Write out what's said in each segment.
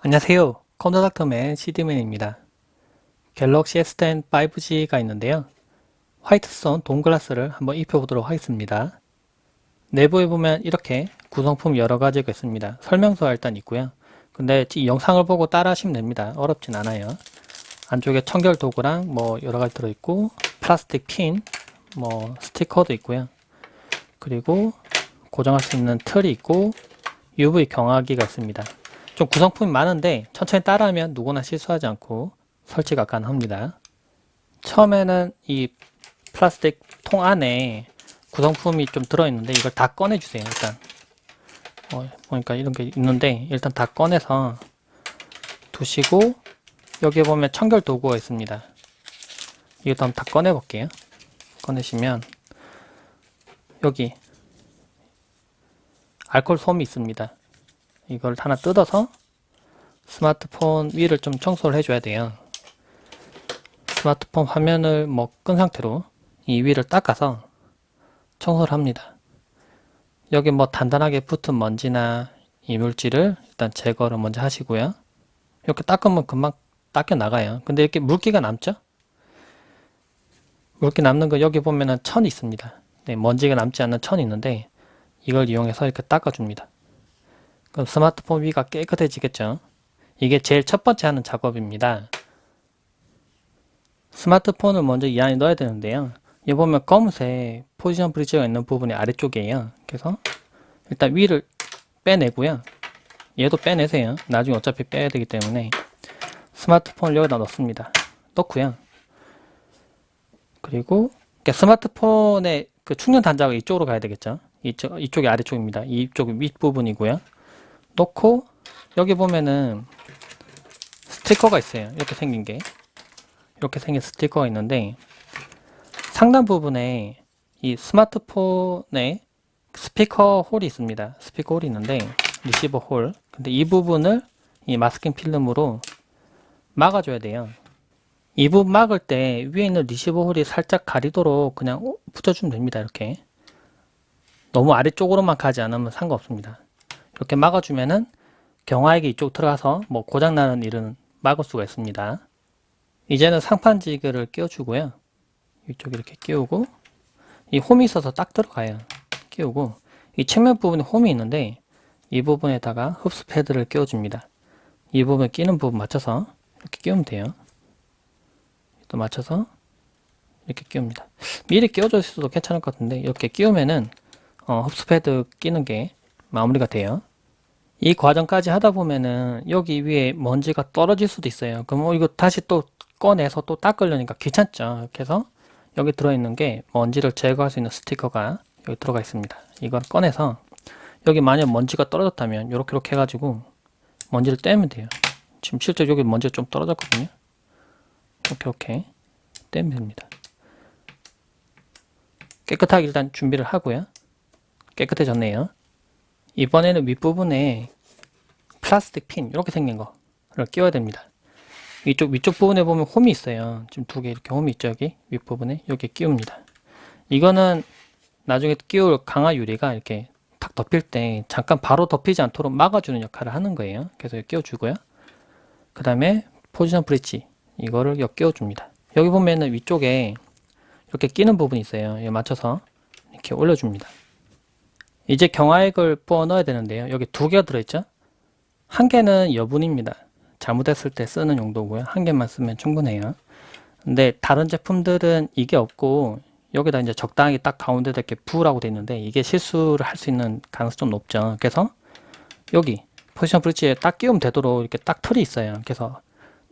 안녕하세요. 컴퓨터닥터맨 CD맨입니다. 갤럭시 S10 5G가 있는데요. 화이트선 동글라스를 한번 입혀보도록 하겠습니다. 내부에 보면 이렇게 구성품 여러 가지가 있습니다. 설명서가 일단 있고요. 근데 이 영상을 보고 따라 하시면 됩니다. 어렵진 않아요. 안쪽에 청결 도구랑 뭐 여러 가지 들어있고 플라스틱 핀, 뭐 스티커도 있고요. 그리고 고정할 수 있는 틀이 있고 UV 경화기가 있습니다. 좀 구성품이 많은데 천천히 따라하면 누구나 실수하지 않고 설치가 가능합니다. 처음에는 이 플라스틱 통 안에 구성품이 좀 들어있는데 이걸 다 꺼내주세요. 일단 어, 보니까 이런 게 있는데 일단 다 꺼내서 두시고 여기에 보면 청결 도구가 있습니다. 이것도 한번 다 꺼내 볼게요. 꺼내시면 여기 알코올 솜이 있습니다. 이걸 하나 뜯어서 스마트폰 위를 좀 청소를 해줘야 돼요. 스마트폰 화면을 뭐 끈 상태로 이 위를 닦아서 청소를 합니다. 여기 뭐 단단하게 붙은 먼지나 이물질을 일단 제거를 먼저 하시고요. 이렇게 닦으면 금방 닦여 나가요. 근데 이렇게 물기가 남죠? 물기 남는 거 여기 보면은 천이 있습니다. 네, 먼지가 남지 않는 천이 있는데 이걸 이용해서 이렇게 닦아줍니다. 그럼 스마트폰 위가 깨끗해지겠죠? 이게 제일 첫 번째 하는 작업입니다. 스마트폰을 먼저 이 안에 넣어야 되는데요. 여기 보면 검은색 포지션 브리지가 있는 부분이 아래쪽이에요. 그래서 일단 위를 빼내고요. 얘도 빼내세요. 나중에 어차피 빼야 되기 때문에 스마트폰을 여기다 넣습니다. 넣고요. 그리고 스마트폰의 그 충전 단자가 이쪽으로 가야 되겠죠. 이쪽, 이쪽이 아래쪽입니다. 이쪽 윗부분이고요. 놓고 여기 보면은 스티커가 있어요. 이렇게 생긴 게 이렇게 생긴 스티커가 있는데 상단 부분에 이 스마트폰에 스피커 홀이 있습니다. 스피커 홀이 있는데 리시버 홀. 근데 이 부분을 이 마스킹 필름으로 막아줘야 돼요. 이 부분 막을 때 위에 있는 리시버 홀이 살짝 가리도록 그냥 붙여주면 됩니다. 이렇게 너무 아래쪽으로만 가지 않으면 상관없습니다. 이렇게 막아주면은 경화액이 이쪽 들어가서 뭐 고장나는 일은 막을 수가 있습니다. 이제는 상판 지그를 끼워주고요. 이쪽 이렇게 끼우고 이 홈이 있어서 딱 들어가요. 끼우고 이 측면 부분에 홈이 있는데 이 부분에다가 흡수 패드를 끼워줍니다. 이 부분 끼는 부분 맞춰서 이렇게 끼우면 돼요. 또 맞춰서 이렇게 끼웁니다. 미리 끼워져 있어도 괜찮을 것 같은데 이렇게 끼우면은 어, 흡수 패드 끼는 게 마무리가 돼요. 이 과정까지 하다 보면은 여기 위에 먼지가 떨어질 수도 있어요. 그럼 뭐 이거 다시 또 꺼내서 또 닦으려니까 귀찮죠. 그래서 여기 들어있는 게 먼지를 제거할 수 있는 스티커가 여기 들어가 있습니다. 이걸 꺼내서 여기 만약 먼지가 떨어졌다면 이렇게 이렇게 해가지고 먼지를 떼면 돼요. 지금 실제 여기 먼지가 좀 떨어졌거든요. 이렇게 이렇게 떼면 됩니다. 깨끗하게 일단 준비를 하고요. 깨끗해졌네요. 이번에는 윗부분에 플라스틱 핀 이렇게 생긴 거를 끼워야 됩니다. 이쪽 위쪽 부분에 보면 홈이 있어요. 지금 두 개 이렇게 홈이 있죠 여기 윗부분에 여기 끼웁니다. 이거는 나중에 끼울 강화 유리가 이렇게 탁 덮일 때 잠깐 바로 덮이지 않도록 막아주는 역할을 하는 거예요. 그래서 끼워주고요. 그 다음에 포지션 브릿지 이거를 끼워줍니다. 여기 보면은 위쪽에 이렇게 끼는 부분이 있어요. 여기 맞춰서 이렇게 올려줍니다. 이제 경화액을 부어 넣어야 되는데요. 여기 두 개가 들어있죠? 한 개는 여분입니다. 잘못했을 때 쓰는 용도고요. 한 개만 쓰면 충분해요. 근데 다른 제품들은 이게 없고 여기다 이제 적당히 딱 가운데다 이렇게 부으라고 돼 있는데 이게 실수를 할 수 있는 가능성이 좀 높죠. 그래서 여기 포지션 브릿지에 딱 끼우면 되도록 이렇게 딱 틀이 있어요. 그래서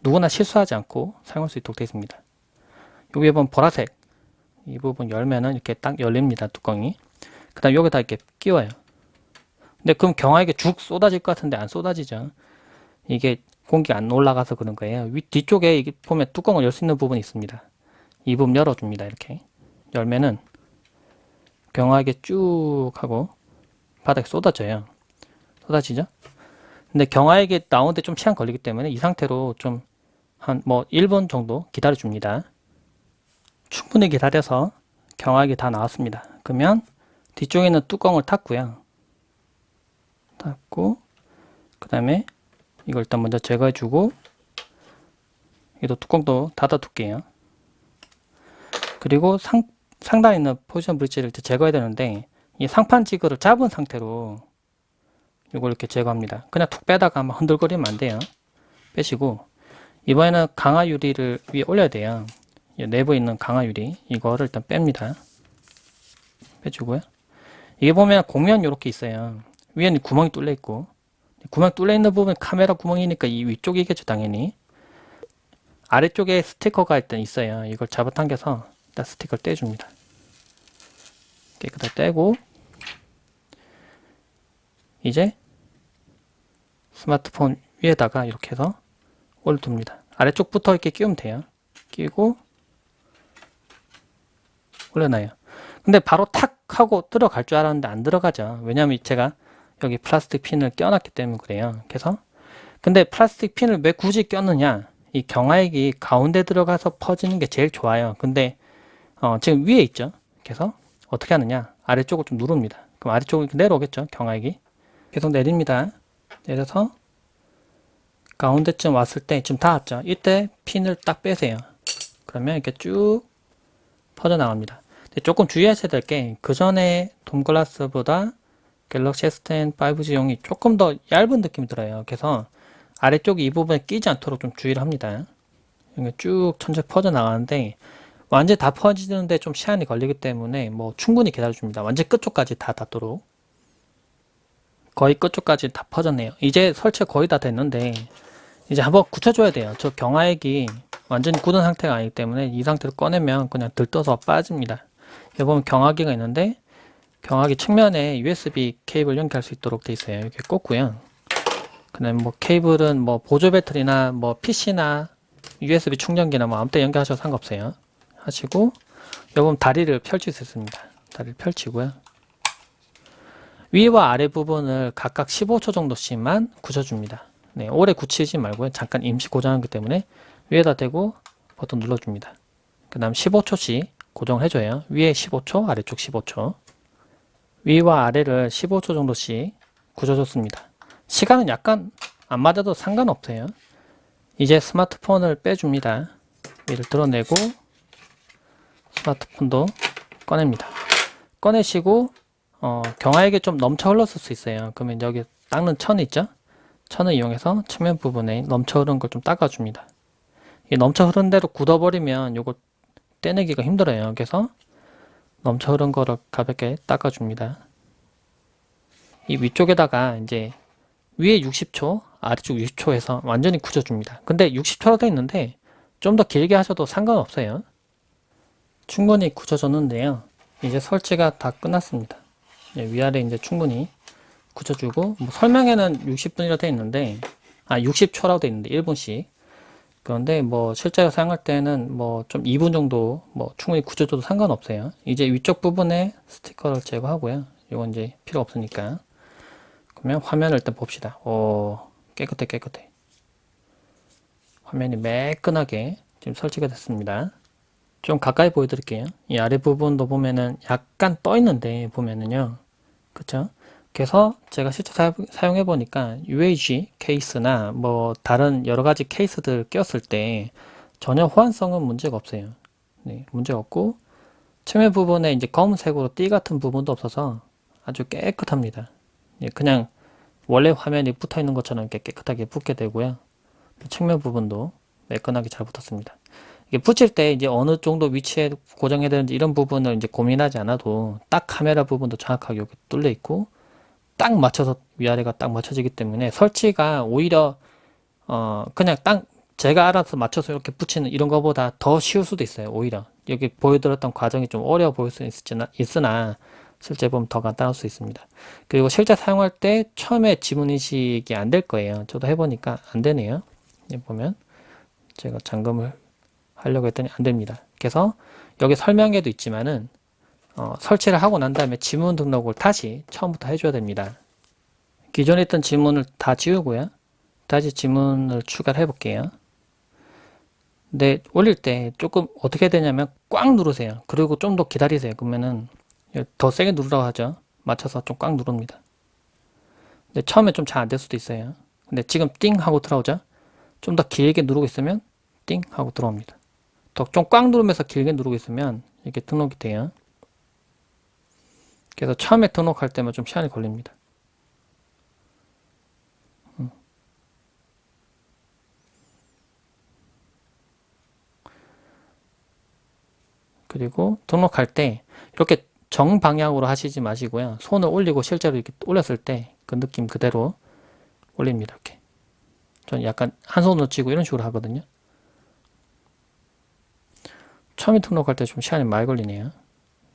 누구나 실수하지 않고 사용할 수 있도록 되어 있습니다. 여기 보면 보라색 이 부분 열면은 이렇게 딱 열립니다. 뚜껑이. 그 다음 여기다 이렇게 끼워요. 근데 그럼 경화에게 죽 쏟아질 것 같은데 안 쏟아지죠. 이게 공기가 안 올라가서 그런 거예요. 위, 뒤쪽에 이게 보면 뚜껑을 열 수 있는 부분이 있습니다. 이 부분 열어줍니다. 이렇게. 열면은 경화에게 쭉 하고 바닥에 쏟아져요. 쏟아지죠? 근데 경화에게 나오는데 좀 시간 걸리기 때문에 이 상태로 좀 한 뭐 1분 정도 기다려 줍니다. 충분히 기다려서 경화액이 다 나왔습니다. 그러면 뒤쪽에 있는 뚜껑을 닫고요. 닫고 그 다음에 이걸 일단 먼저 제거해 주고 이도 뚜껑도 닫아 둘게요. 그리고 상, 상단에 있는 포지션 브릿지를 제거해야 되는데 이 상판 지그를 잡은 상태로 이걸 이렇게 제거합니다. 그냥 툭 빼다가 막 흔들거리면 안 돼요. 빼시고 이번에는 강화 유리를 위에 올려야 돼요. 이 내부에 있는 강화 유리 이거를 일단 뺍니다. 빼주고요. 이게 보면 공면 이렇게 있어요. 위에는 구멍이 뚫려 있고 구멍 뚫려 있는 부분 카메라 구멍이니까 이 위쪽이겠죠 당연히. 아래쪽에 스티커가 일단 있어요. 이걸 잡아당겨서 일단 스티커를 떼줍니다. 깨끗하게 떼고 이제 스마트폰 위에다가 이렇게 해서 올려둡니다. 아래쪽부터 이렇게 끼우면 돼요. 끼고 올려놔요. 근데 바로 탁 하고 들어갈 줄 알았는데 안 들어가죠. 왜냐면 제가 여기 플라스틱 핀을 껴놨기 때문에 그래요. 그래서 근데 플라스틱 핀을 왜 굳이 꼈느냐? 이 경화액이 가운데 들어가서 퍼지는 게 제일 좋아요. 근데 어, 지금 위에 있죠. 그래서 어떻게 하느냐? 아래쪽을 좀 누릅니다. 그럼 아래쪽으로 내려오겠죠. 경화액이 계속 내립니다. 내려서 가운데쯤 왔을 때 지금 닿았죠. 이때 핀을 딱 빼세요. 그러면 이렇게 쭉 퍼져 나갑니다. 조금 주의하셔야 될 게 그 전에 돔글라스보다 갤럭시 S10 5G용이 조금 더 얇은 느낌이 들어요. 그래서 아래쪽 이 부분에 끼지 않도록 좀 주의를 합니다. 쭉 천천히 퍼져 나가는데 완전히 다 퍼지는데 좀 시간이 걸리기 때문에 뭐 충분히 기다려줍니다. 완전 끝쪽까지 다 닿도록 거의 끝쪽까지 다 퍼졌네요. 이제 설치 거의 다 됐는데 이제 한번 굳혀줘야 돼요. 저 경화액이 완전히 굳은 상태가 아니기 때문에 이 상태로 꺼내면 그냥 들떠서 빠집니다. 여기 보면 경화기가 있는데 경화기 측면에 USB 케이블 연결할 수 있도록 돼 있어요. 이렇게 꽂고요. 그다음 뭐 케이블은 뭐 보조 배터리나 뭐 PC나 USB 충전기나 뭐 아무 때 연결하셔도 상관없어요. 하시고 여기 보면 다리를 펼칠 수 있습니다. 다리를 펼치고요. 위와 아래 부분을 각각 15초 정도씩만 굳혀줍니다. 네, 오래 굳히지 말고요. 잠깐 임시 고정하기 때문에 위에다 대고 버튼 눌러줍니다. 그 다음 15초씩 고정을 해줘요. 위에 15초, 아래쪽 15초. 위와 아래를 15초 정도씩 굳혀줬습니다. 시간은 약간 안 맞아도 상관없어요. 이제 스마트폰을 빼줍니다. 위를 드러내고 스마트폰도 꺼냅니다. 꺼내시고 어, 경화액이 좀 넘쳐 흘렀을 수 있어요. 그러면 여기 닦는 천 있죠? 천을 이용해서 측면 부분에 넘쳐 흐른 걸 좀 닦아줍니다. 이 넘쳐 흐른 대로 굳어버리면 요거 떼내기가 힘들어요. 그래서 넘쳐 흐른 거를 가볍게 닦아줍니다. 이 위쪽에다가 이제 위에 60초, 아래쪽 60초 해서 완전히 굳혀줍니다. 근데 60초로 되어 있는데 좀 더 길게 하셔도 상관없어요. 충분히 굳혀졌는데요. 이제 설치가 다 끝났습니다. 예, 위아래 이제 충분히 굳혀주고 뭐 설명에는 60분이라 되어 있는데 아 60초라고 되어 있는데 1분씩 그런데 뭐 실제로 사용할 때는 뭐 좀 2분 정도 뭐 충분히 굳혀줘도 상관없어요. 이제 위쪽 부분에 스티커를 제거하고요. 이건 이제 필요 없으니까 그러면 화면을 일단 봅시다. 오 깨끗해 깨끗해. 화면이 매끈하게 지금 설치가 됐습니다. 좀 가까이 보여드릴게요. 이 아래 부분도 보면은 약간 떠 있는데 보면은요. 그쵸? 그래서 제가 실제 사용해 보니까 UAG 케이스나 뭐 다른 여러 가지 케이스들 꼈을 때 전혀 호환성은 문제가 없어요. 네, 문제가 없고 측면 부분에 이제 검은색으로 띠 같은 부분도 없어서 아주 깨끗합니다. 예, 그냥 원래 화면이 붙어 있는 것처럼 이렇게 깨끗하게 붙게 되고요. 측면 부분도 매끈하게 잘 붙었습니다. 이게 붙일 때 이제 어느 정도 위치에 고정해야 되는지 이런 부분을 이제 고민하지 않아도 딱 카메라 부분도 정확하게 여기 뚫려 있고 딱 맞춰서 위아래가 딱 맞춰지기 때문에 설치가 오히려 어 그냥 딱 제가 알아서 맞춰서 이렇게 붙이는 이런 것보다 더 쉬울 수도 있어요 오히려. 여기 보여드렸던 과정이 좀 어려워 보일 수 있으나, 있으나 실제 보면 더 간단할 수 있습니다. 그리고 실제 사용할 때 처음에 지문인식이 안 될 거예요. 저도 해보니까 안 되네요. 보면 제가 잠금을 하려고 했더니 안 됩니다. 그래서 여기 설명에도 있지만은 어, 설치를 하고 난 다음에 지문 등록을 다시 처음부터 해줘야 됩니다. 기존에 있던 지문을 다 지우고요. 다시 지문을 추가를 해볼게요. 근데 올릴 때 조금 어떻게 되냐면 꽉 누르세요. 그리고 좀 더 기다리세요. 그러면은 더 세게 누르라고 하죠. 맞춰서 좀 꽉 누릅니다. 근데 처음에 좀 잘 안 될 수도 있어요. 근데 지금 띵 하고 들어오죠? 좀 더 길게 누르고 있으면 띵 하고 들어옵니다. 더 좀 꽉 누르면서 길게 누르고 있으면 이렇게 등록이 돼요. 그래서 처음에 등록할 때만 좀 시간이 걸립니다. 음. 그리고 등록할 때 이렇게 정방향으로 하시지 마시고요. 손을 올리고 실제로 이렇게 올렸을 때 그 느낌 그대로 올립니다. 이렇게. 전 약간 한 손으로 쥐고 이런 식으로 하거든요. 처음에 등록할 때 좀 시간이 많이 걸리네요.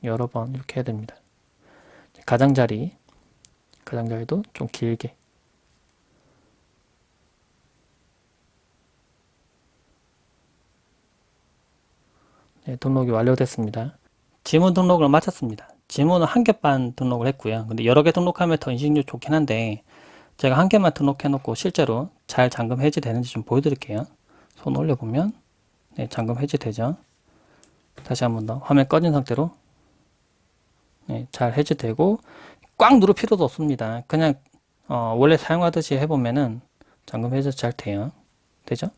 여러 번 이렇게 해야 됩니다. 가장자리, 가장자리도 좀 길게. 네, 등록이 완료됐습니다. 지문 등록을 마쳤습니다. 지문은 한 개 반 등록을 했고요. 근데 여러 개 등록하면 더 인식률 좋긴 한데 제가 한 개만 등록해 놓고 실제로 잘 잠금 해제되는지 좀 보여드릴게요. 손 올려보면 네, 잠금 해제되죠. 다시 한 번 더 화면 꺼진 상태로 네, 잘 해제되고 꽉 누를 필요도 없습니다. 그냥 어, 원래 사용하듯이 해보면은 잠금 해제 잘 돼요. 되죠?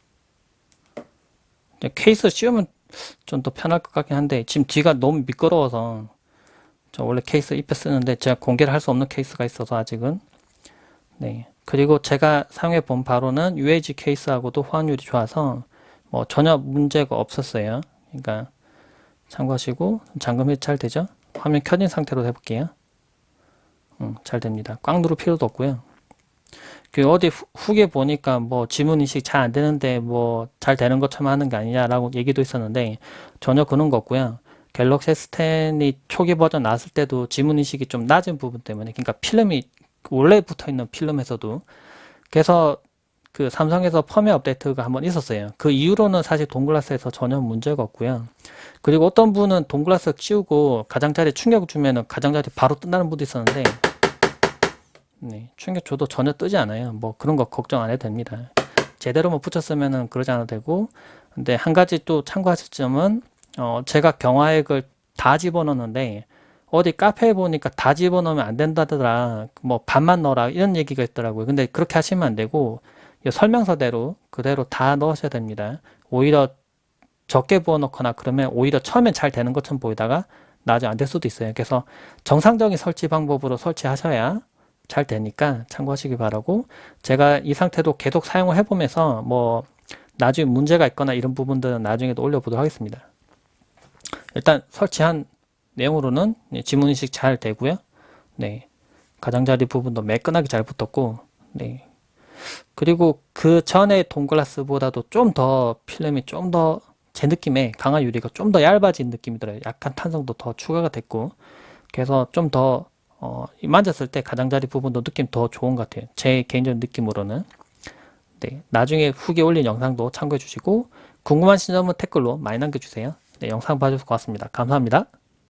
케이스 씌우면 좀 더 편할 것 같긴 한데 지금 뒤가 너무 미끄러워서 저 원래 케이스 입에 쓰는데 제가 공개를 할 수 없는 케이스가 있어서 아직은 네 그리고 제가 사용해 본 바로는 UAG 케이스하고도 호환율이 좋아서 뭐 전혀 문제가 없었어요. 그러니까 참고하시고 잠금이 잘 되죠? 화면 켜진 상태로 해볼게요. 음, 잘 됩니다. 꽉 누를 필요도 없고요. 그 어디 후, 후기 보니까 뭐 지문 인식 잘 안 되는데 뭐 잘 되는 것처럼 하는 게 아니냐라고 얘기도 있었는데 전혀 그런 거 없고요. 갤럭시 S10이 초기 버전 나왔을 때도 지문 인식이 좀 낮은 부분 때문에 그러니까 필름이 원래 붙어 있는 필름에서도 그래서 그 삼성에서 펌웨어 업데이트가 한번 있었어요. 그 이후로는 사실 동글라스에서 전혀 문제가 없고요. 그리고 어떤 분은 동글라스 씌우고 가장자리 충격 주면은 가장자리 바로 뜬다는 분도 있었는데 네, 충격 줘도 전혀 뜨지 않아요. 뭐 그런 거 걱정 안 해도 됩니다. 제대로만 붙였으면은 그러지 않아도 되고 근데 한 가지 또 참고하실 점은 어 제가 경화액을 다 집어넣었는데 어디 카페에 보니까 다 집어넣으면 안 된다더라. 뭐 반만 넣어라 이런 얘기가 있더라고요. 근데 그렇게 하시면 안 되고 이 설명서대로 그대로 다 넣으셔야 됩니다. 오히려 적게 부어놓거나 그러면 오히려 처음엔 잘 되는 것처럼 보이다가 나중에 안 될 수도 있어요. 그래서 정상적인 설치 방법으로 설치하셔야 잘 되니까 참고하시기 바라고 제가 이 상태도 계속 사용을 해보면서 뭐 나중에 문제가 있거나 이런 부분들은 나중에도 올려보도록 하겠습니다. 일단 설치한 내용으로는 지문인식 잘 되고요. 네. 가장자리 부분도 매끈하게 잘 붙었고, 네. 그리고 그 전에 동글라스보다도 좀 더 필름이 좀 더 제 느낌에 강화 유리가 좀 더 얇아진 느낌이 들어요. 약간 탄성도 더 추가가 됐고, 그래서 좀더 어, 만졌을 때 가장자리 부분도 느낌 더 좋은 것 같아요. 제 개인적인 느낌으로는. 네, 나중에 후기 올린 영상도 참고해 주시고 궁금하신 점은 댓글로 많이 남겨주세요. 네, 영상 봐주셔서 고맙습니다. 감사합니다.